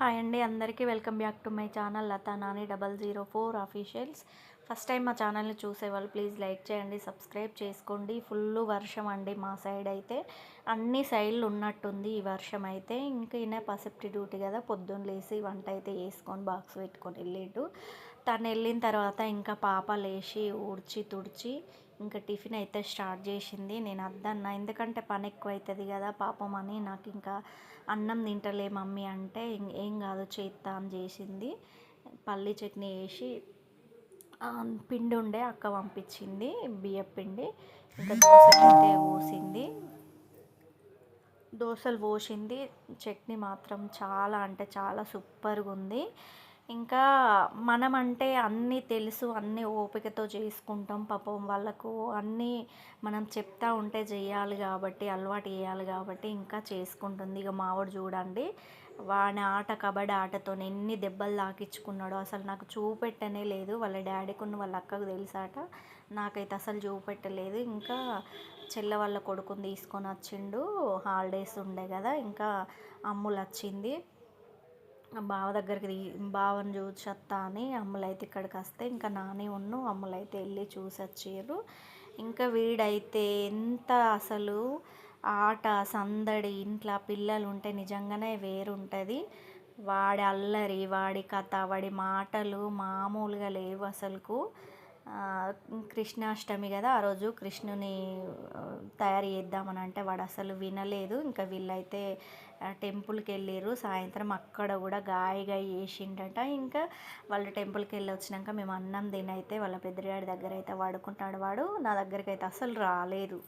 Hi అండి అందరికీ welcome back to my channel Latha Nani double zero four officials. First time మా ఛానల్ని చూసేవాళ్ళు ప్లీజ్ లైక్ చేయండి సబ్స్క్రైబ్ చేసుకోండి. ఫుల్ వర్షం అండి మా సైడ్ అయితే. అన్ని సైడ్లు ఉన్నట్టుంది ఈ వర్షం అయితే. ఇంకా ఈయన పసిప్టి డ్యూటీ కదా పొద్దున్న లేసి వంట అయితే వేసుకొని బాక్స్ పెట్టుకొని వెళ్ళిండు. తను వెళ్ళిన తర్వాత ఇంకా పాప లేచి ఊడ్చి తుడిచి ఇంకా టిఫిన్ అయితే స్టార్ట్ చేసింది. నేను అద్దన్న ఎందుకంటే పని ఎక్కువ అవుతుంది కదా పాపం అని నాకు ఇంకా అన్నం తింటలే మమ్మీ అంటే ఏం కాదు చేస్తా అని చేసింది. పల్లి చట్నీ వేసి పిండి ఉండే అక్క పంపించింది బియ్యం పిండి ఇంకా దోశలు అయితే పోసింది. దోశలు పోసింది. చట్నీ మాత్రం చాలా అంటే చాలా సూపర్గా ఉంది ఇంకా మనం అంటే అన్నీ తెలుసు అన్నీ ఓపికతో చేసుకుంటాం పాపం వాళ్ళకు. అన్నీ మనం చెప్తా ఉంటే చేయాలి కాబట్టి అలవాటు చేయాలి కాబట్టి ఇంకా చేసుకుంటుంది. ఇక మావాడు చూడండి వాని ఆట కబడ్డీ ఆటతో ఎన్ని దెబ్బలు తాకించుకున్నాడో అసలు నాకు చూపెట్టనే లేదు. వాళ్ళ డాడీకి ఉన్న వాళ్ళ అక్కకు తెలుసాట. నాకైతే అసలు చూపెట్టలేదు. ఇంకా చెల్ల వాళ్ళ కొడుకుని తీసుకొని వచ్చిండు. హాలిడేస్ ఉండే కదా ఇంకా అమ్ములు వచ్చింది. బావ దగ్గరికి బావని చూసొత్తా అని అమ్ములైతే ఇక్కడికి వస్తే ఇంకా నానే ఉన్ను అమ్ములైతే వెళ్ళి చూసి వచ్చారు ఇంకా వీడైతే ఎంత అసలు ఆట సందడి ఇంట్లో పిల్లలు ఉంటే నిజంగానే వేరుంటుంది. వాడి అల్లరి వాడి కథ వాడి మాటలు మామూలుగా లేవు అసలుకు. కృష్ణాష్టమి కదా ఆ రోజు కృష్ణుని తయారు చేద్దామని అంటే వాడు అసలు వినలేదు. ఇంకా వీళ్ళైతే టెంపుల్కి వెళ్ళారు సాయంత్రం అక్కడ కూడా గాయగా చేసిండట. ఇంకా వాళ్ళ టెంపుల్కి వెళ్ళి వచ్చినాక మేము అన్నం తినైతే వాళ్ళ పెద్దగాడి దగ్గర అయితే వాడుకుంటాడు వాడు. నా దగ్గరికి అయితే అసలు రాలేదు.